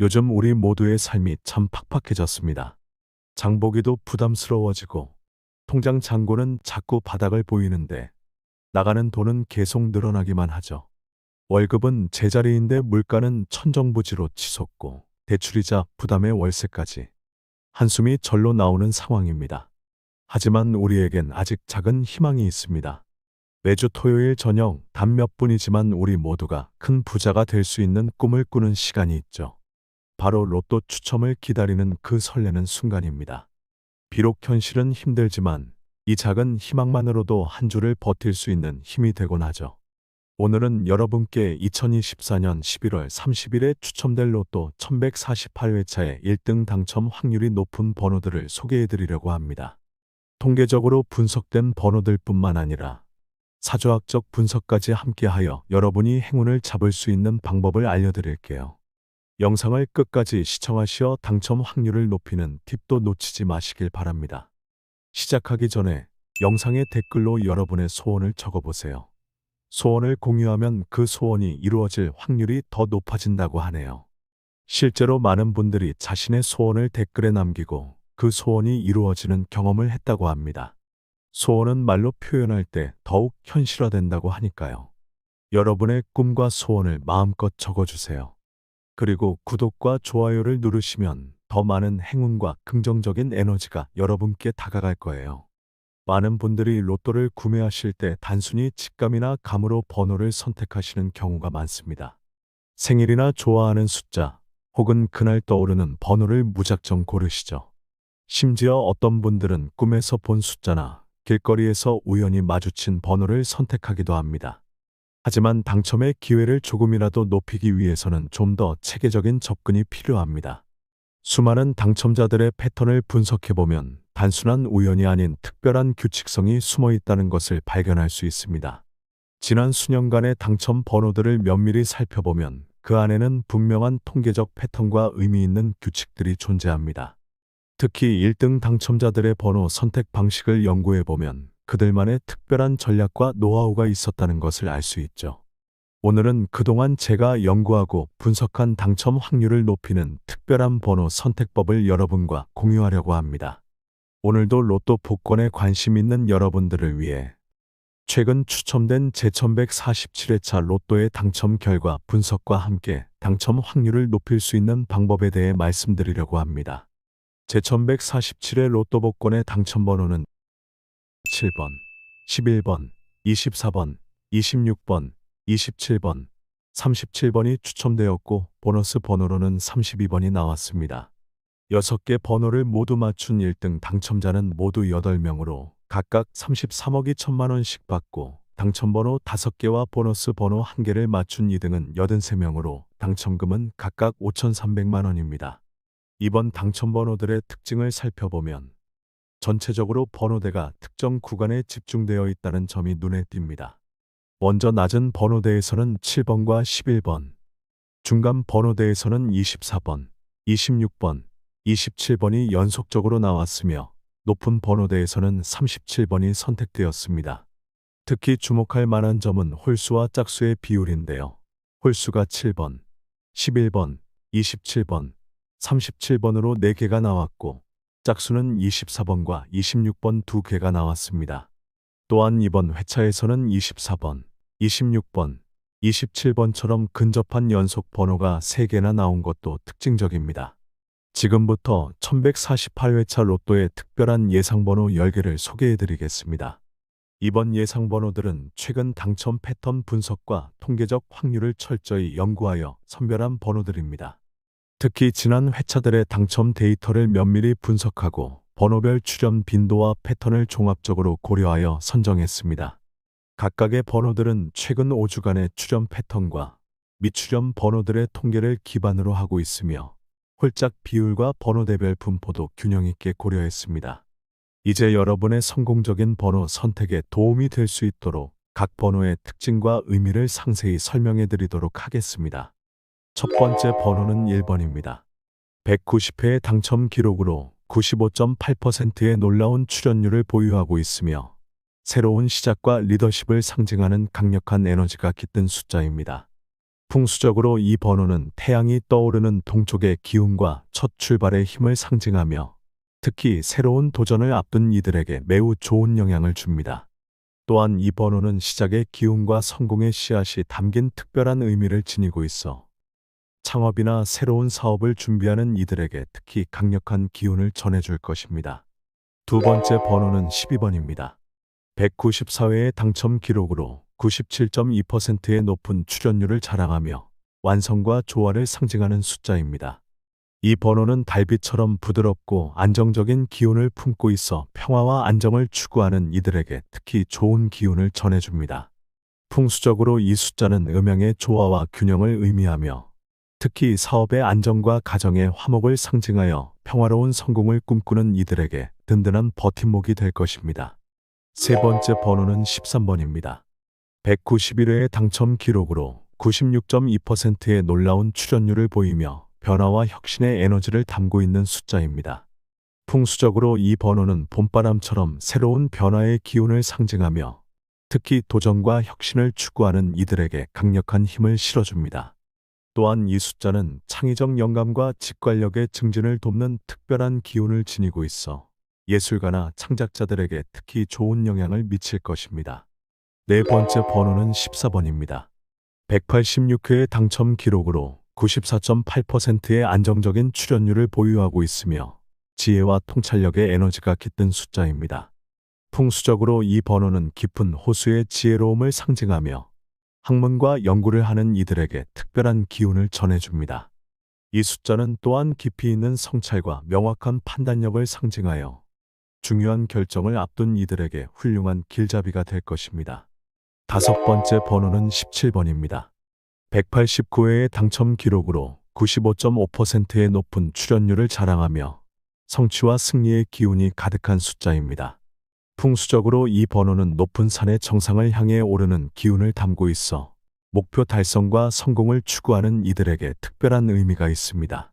요즘 우리 모두의 삶이 참 팍팍해졌습니다. 장보기도 부담스러워지고 통장 잔고는 자꾸 바닥을 보이는데 나가는 돈은 계속 늘어나기만 하죠. 월급은 제자리인데 물가는 천정부지로 치솟고 대출이자 부담의 월세까지 한숨이 절로 나오는 상황입니다. 하지만 우리에겐 아직 작은 희망이 있습니다. 매주 토요일 저녁 단 몇 분이지만 우리 모두가 큰 부자가 될 수 있는 꿈을 꾸는 시간이 있죠. 바로 로또 추첨을 기다리는 그 설레는 순간입니다. 비록 현실은 힘들지만 이 작은 희망만으로도 한 주를 버틸 수 있는 힘이 되곤 하죠. 오늘은 여러분께 2024년 11월 30일에 추첨될 로또 1148회차의 1등 당첨 확률이 높은 번호들을 소개해 드리려고 합니다. 통계적으로 분석된 번호들 뿐만 아니라 사조학적 분석까지 함께하여 여러분이 행운을 잡을 수 있는 방법을 알려드릴게요. 영상을 끝까지 시청하시어 당첨 확률을 높이는 팁도 놓치지 마시길 바랍니다. 시작하기 전에 영상의 댓글로 여러분의 소원을 적어보세요. 소원을 공유하면 그 소원이 이루어질 확률이 더 높아진다고 하네요. 실제로 많은 분들이 자신의 소원을 댓글에 남기고 그 소원이 이루어지는 경험을 했다고 합니다. 소원은 말로 표현할 때 더욱 현실화된다고 하니까요. 여러분의 꿈과 소원을 마음껏 적어주세요. 그리고 구독과 좋아요를 누르시면 더 많은 행운과 긍정적인 에너지가 여러분께 다가갈 거예요. 많은 분들이 로또를 구매하실 때 단순히 직감이나 감으로 번호를 선택하시는 경우가 많습니다. 생일이나 좋아하는 숫자 혹은 그날 떠오르는 번호를 무작정 고르시죠. 심지어 어떤 분들은 꿈에서 본 숫자나 길거리에서 우연히 마주친 번호를 선택하기도 합니다. 하지만 당첨의 기회를 조금이라도 높이기 위해서는 좀 더 체계적인 접근이 필요합니다. 수많은 당첨자들의 패턴을 분석해보면 단순한 우연이 아닌 특별한 규칙성이 숨어 있다는 것을 발견할 수 있습니다. 지난 수년간의 당첨 번호들을 면밀히 살펴보면 그 안에는 분명한 통계적 패턴과 의미 있는 규칙들이 존재합니다. 특히 1등 당첨자들의 번호 선택 방식을 연구해보면 그들만의 특별한 전략과 노하우가 있었다는 것을 알 수 있죠. 오늘은 그동안 제가 연구하고 분석한 당첨 확률을 높이는 특별한 번호 선택법을 여러분과 공유하려고 합니다. 오늘도 로또 복권에 관심 있는 여러분들을 위해 최근 추첨된 제1147회차 로또의 당첨 결과 분석과 함께 당첨 확률을 높일 수 있는 방법에 대해 말씀드리려고 합니다. 제1147회 로또 복권의 당첨 번호는 7번, 11번, 24번, 26번, 27번, 37번이 추첨되었고 보너스 번호로는 32번이 나왔습니다. 6개 번호를 모두 맞춘 1등 당첨자는 모두 8명으로 각각 33억 2천만 원씩 받고 당첨번호 5개와 보너스 번호 1개를 맞춘 2등은 83명으로 당첨금은 각각 5,300만 원입니다. 이번 당첨번호들의 특징을 살펴보면 전체적으로 번호대가 특정 구간에 집중되어 있다는 점이 눈에 띕니다. 먼저 낮은 번호대에서는 7번과 11번, 중간 번호대에서는 24번, 26번, 27번이 연속적으로 나왔으며 높은 번호대에서는 37번이 선택되었습니다. 특히 주목할 만한 점은 홀수와 짝수의 비율인데요. 홀수가 7번, 11번, 27번, 37번으로 4개가 나왔고 짝수는 24번과 26번 2개가 나왔습니다. 또한 이번 회차에서는 24번, 26번, 27번처럼 근접한 연속 번호가 3개나 나온 것도 특징적입니다. 지금부터 1148회차 로또의 특별한 예상번호 10개를 소개해 드리겠습니다. 이번 예상번호들은 최근 당첨 패턴 분석과 통계적 확률을 철저히 연구하여 선별한 번호들입니다. 특히 지난 회차들의 당첨 데이터를 면밀히 분석하고 번호별 출연 빈도와 패턴을 종합적으로 고려하여 선정했습니다. 각각의 번호들은 최근 5주간의 출연 패턴과 미출연 번호들의 통계를 기반으로 하고 있으며 홀짝 비율과 번호대별 분포도 균형 있게 고려했습니다. 이제 여러분의 성공적인 번호 선택에 도움이 될 수 있도록 각 번호의 특징과 의미를 상세히 설명해 드리도록 하겠습니다. 첫 번째 번호는 1번입니다. 190회의 당첨 기록으로 95.8%의 놀라운 출연율을 보유하고 있으며 새로운 시작과 리더십을 상징하는 강력한 에너지가 깃든 숫자입니다. 풍수적으로 이 번호는 태양이 떠오르는 동쪽의 기운과 첫 출발의 힘을 상징하며 특히 새로운 도전을 앞둔 이들에게 매우 좋은 영향을 줍니다. 또한 이 번호는 시작의 기운과 성공의 씨앗이 담긴 특별한 의미를 지니고 있어 창업이나 새로운 사업을 준비하는 이들에게 특히 강력한 기운을 전해줄 것입니다. 두 번째 번호는 12번입니다. 194회의 당첨 기록으로 97.2%의 높은 출연율을 자랑하며 완성과 조화를 상징하는 숫자입니다. 이 번호는 달빛처럼 부드럽고 안정적인 기운을 품고 있어 평화와 안정을 추구하는 이들에게 특히 좋은 기운을 전해줍니다. 풍수적으로 이 숫자는 음양의 조화와 균형을 의미하며 특히 사업의 안정과 가정의 화목을 상징하여 평화로운 성공을 꿈꾸는 이들에게 든든한 버팀목이 될 것입니다. 세 번째 번호는 13번입니다. 191회의 당첨 기록으로 96.2%의 놀라운 출연율을 보이며 변화와 혁신의 에너지를 담고 있는 숫자입니다. 풍수적으로 이 번호는 봄바람처럼 새로운 변화의 기운을 상징하며 특히 도전과 혁신을 추구하는 이들에게 강력한 힘을 실어줍니다. 또한 이 숫자는 창의적 영감과 직관력의 증진을 돕는 특별한 기운을 지니고 있어 예술가나 창작자들에게 특히 좋은 영향을 미칠 것입니다. 네 번째 번호는 14번입니다. 186회의 당첨 기록으로 94.8%의 안정적인 출연율을 보유하고 있으며 지혜와 통찰력의 에너지가 깃든 숫자입니다. 풍수적으로 이 번호는 깊은 호수의 지혜로움을 상징하며 학문과 연구를 하는 이들에게 특별한 기운을 전해줍니다. 이 숫자는 또한 깊이 있는 성찰과 명확한 판단력을 상징하여 중요한 결정을 앞둔 이들에게 훌륭한 길잡이가 될 것입니다. 다섯 번째 번호는 17번입니다. 189회의 당첨 기록으로 95.5%의 높은 출연율을 자랑하며 성취와 승리의 기운이 가득한 숫자입니다. 풍수적으로 이 번호는 높은 산의 정상을 향해 오르는 기운을 담고 있어 목표 달성과 성공을 추구하는 이들에게 특별한 의미가 있습니다.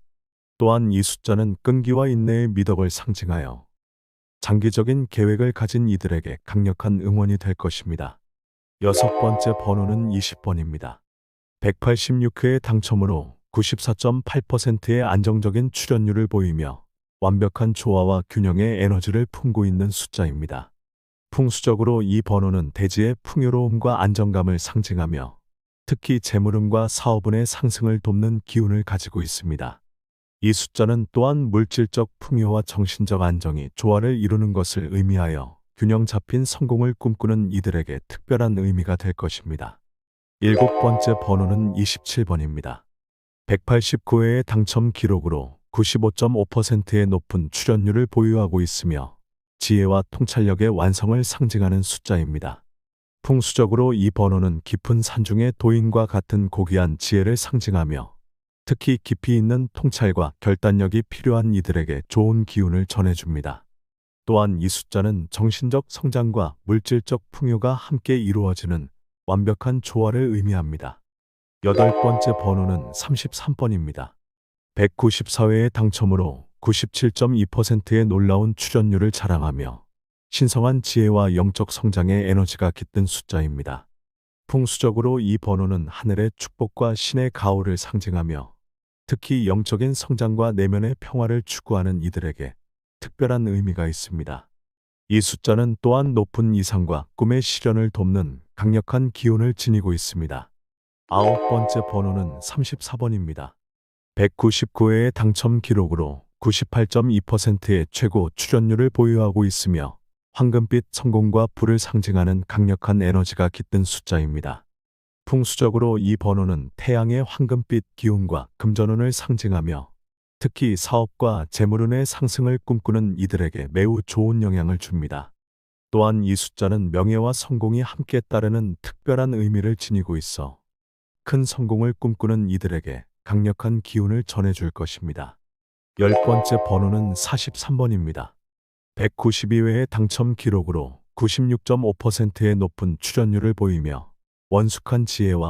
또한 이 숫자는 끈기와 인내의 미덕을 상징하여 장기적인 계획을 가진 이들에게 강력한 응원이 될 것입니다. 여섯 번째 번호는 20번입니다. 186회의 당첨으로 94.8%의 안정적인 출연율을 보이며 완벽한 조화와 균형의 에너지를 품고 있는 숫자입니다. 풍수적으로 이 번호는 대지의 풍요로움과 안정감을 상징하며 특히 재물운과 사업운의 상승을 돕는 기운을 가지고 있습니다. 이 숫자는 또한 물질적 풍요와 정신적 안정이 조화를 이루는 것을 의미하여 균형 잡힌 성공을 꿈꾸는 이들에게 특별한 의미가 될 것입니다. 일곱 번째 번호는 27번입니다. 189회의 당첨 기록으로 95.5%의 높은 출연율을 보유하고 있으며 지혜와 통찰력의 완성을 상징하는 숫자입니다. 풍수적으로 이 번호는 깊은 산중의 도인과 같은 고귀한 지혜를 상징하며 특히 깊이 있는 통찰과 결단력이 필요한 이들에게 좋은 기운을 전해줍니다. 또한 이 숫자는 정신적 성장과 물질적 풍요가 함께 이루어지는 완벽한 조화를 의미합니다. 여덟 번째 번호는 33번입니다. 194회의 당첨으로 97.2%의 놀라운 출연율을 자랑하며 신성한 지혜와 영적 성장의 에너지가 깃든 숫자입니다. 풍수적으로 이 번호는 하늘의 축복과 신의 가호를 상징하며 특히 영적인 성장과 내면의 평화를 추구하는 이들에게 특별한 의미가 있습니다. 이 숫자는 또한 높은 이상과 꿈의 실현을 돕는 강력한 기운을 지니고 있습니다. 아홉 번째 번호는 34번입니다. 199회의 당첨 기록으로 98.2%의 최고 출연율을 보유하고 있으며 황금빛 성공과 불을 상징하는 강력한 에너지가 깃든 숫자입니다. 풍수적으로 이 번호는 태양의 황금빛 기운과 금전운을 상징하며 특히 사업과 재물운의 상승을 꿈꾸는 이들에게 매우 좋은 영향을 줍니다. 또한 이 숫자는 명예와 성공이 함께 따르는 특별한 의미를 지니고 있어 큰 성공을 꿈꾸는 이들에게 강력한 기운을 전해줄 것입니다. 열 번째 번호는 43번입니다. 192회의 당첨 기록으로 96.5%의 높은 출연율을 보이며 원숙한 지혜와